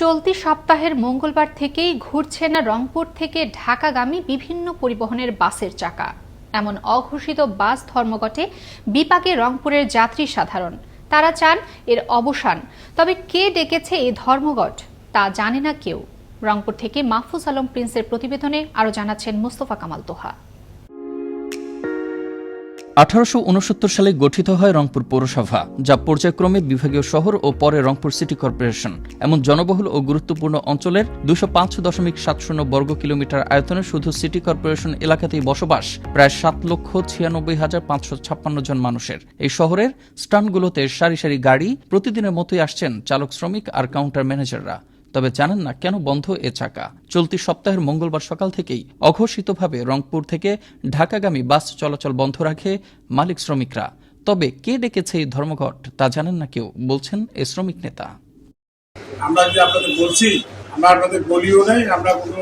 চলতি সপ্তাহের মঙ্গলবার থেকেই ঘুরছে না রংপুর থেকে ঢাকাগামী বিভিন্ন পরিবহনের বাসের চাকা। এমন অঘোষিত বাস ধর্মঘটে বিপাকে রংপুরের যাত্রী সাধারণ। তারা চান এর অবসান। তবে কে ডেকেছে এই ধর্মঘট তা জানে না কেউ। রংপুর থেকে মাহফুজ আলম প্রিন্সের প্রতিবেদনে আরও জানাচ্ছেন মুস্তফা কামাল তোহা। আঠারোশো উনসত্তর সালে গঠিত হয় রংপুর পৌরসভা, যা পর্যায়ক্রমে বিভাগীয় শহর ও পরে রংপুর সিটি কর্পোরেশন। এমন জনবহুল ও গুরুত্বপূর্ণ অঞ্চলের দুশো পাঁচ দশমিক সাত শূন্য বর্গ কিলোমিটার আয়তনে শুধু সিটি কর্পোরেশন এলাকাতেই বসবাস, প্রায় সাত লক্ষ ছিয়ানব্বই হাজার পাঁচশো ছাপ্পান্ন জন মানুষের। এই শহরের স্টানগুলোতে সারি সারি গাড়ি প্রতিদিনের মতোই আসছেন চালক শ্রমিক আর কাউন্টার ম্যানেজাররা। তবে জানেন না কেন বন্ধ এ চাকা। চলতি সপ্তাহের মঙ্গলবার সকাল থেকেই অঘোষিতভাবে রংপুর থেকে ঢাকাগামী বাস চলাচল বন্ধ রাখে মালিক শ্রমিকরা। তবে কে ডেকেছে এই ধর্মঘট তা জানেন না কেউ, বলছেন এ শ্রমিক নেতা। আমরা যে আপনাদের বলছি, আমরা আপনাদের বলিও নাই, আমরা কোনো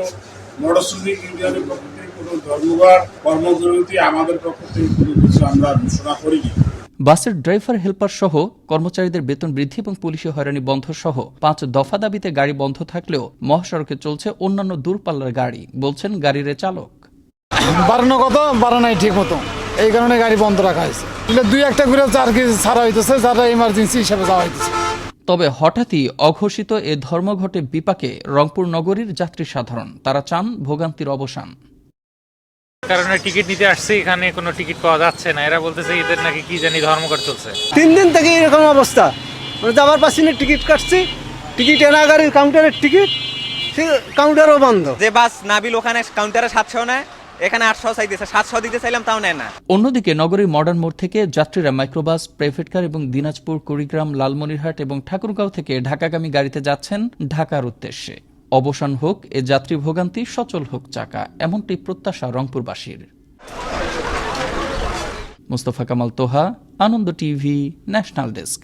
মোটর শ্রমিক ইউনিয়নের পক্ষ থেকে কোনো ধর্মঘট, কর্মবিরতি আমাদের পক্ষ থেকে কোনো কিছু আমরা ঘোষণা করিনি। বাসের ড্রাইভার হেল্পার সহ কর্মচারীদের বেতন বৃদ্ধি এবং পুলিশি হয়রানি বন্ধ সহ পাঁচ দফা দাবিতে গাড়ি বন্ধ থাকলেও মহাসড়কে চলছে অন্যান্য দূরপাল্লার গাড়ি বলছেন গাড়ির চালক। বাড়ানো কত? বাড়া নাই ঠিক মতো। এই কারণে গাড়ি বন্ধ রাখা হয়েছে। দুই একটা করে চার কেজি ছাড়া হইতেছে যারা ইমার্জেন্সি হিসাবে যাওয়া হইতেছে। তবে হঠাৎই অঘোষিত এ ধর্মঘটে বিপাকে রংপুর নগরীর যাত্রী সাধারণ তারা চান ভোগান্তির অবসান। কারণে টিকিট নিতে আসছি এখানে কোনো টিকিট পাওয়া যাচ্ছে না। এরা বলতেছে এদের নাকি কি জানি ধর্মঘট চলছে। তিন দিন থেকে এরকম অবস্থা। মানে যাবার পাশে টিকিট কাটছি। টিকিট এনা গাড়ির কাউন্টারের টিকিট সে কাউন্টারও বন্ধ। যে বাস নাবিল ওখানে কাউন্টারে সাতশো নেয় এখানে আটশো চাইতেছে সাতশো দিতে চাইলাম তাও নেয় না। অন্যদিকে নগরীর মডার্ন মোড় থেকে যাত্রীরা মাইক্রোবাস প্রাইভেট কার এবং দিনাজপুর কুড়িগ্রাম লালমনিরহাট এবং ঠাকুরগাঁও থেকে ঢাকাগামী গাড়িতে যাচ্ছেন ঢাকার উদ্দেশ্যে। অবসান হোক, এ যাত্রী ভোগান্তি সচল হোক চাকা, এমনটি প্রত্যাশা রংপুরবাসীর। Mustafa Kamal Toha, Ananda TV, national desk.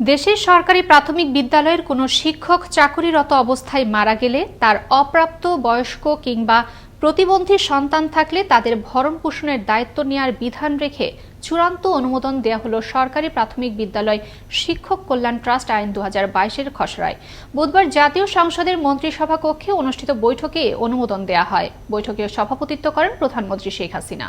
দেশের সরকারি প্রাথমিক বিদ্যালয়ের কোনো শিক্ষক চাকুরিরত অবস্থায় মারা গেলে তার অপ্রাপ্ত বয়স্ক কিংবা প্রতিবন্ধী সন্তান থাকলে তাদের ভরণ পোষণের দায়িত্ব নেওয়ার বিধান রেখে চূড়ান্ত অনুমোদন দেওয়া হল সরকারি প্রাথমিক বিদ্যালয় শিক্ষক কল্যাণ ট্রাস্ট আইন দু হাজার বাইশের খসড়ায়। বুধবার জাতীয় সংসদের মন্ত্রিসভা কক্ষে অনুষ্ঠিত বৈঠকে অনুমোদন দেওয়া হয়। বৈঠকে সভাপতিত্ব করেন প্রধানমন্ত্রী শেখ হাসিনা।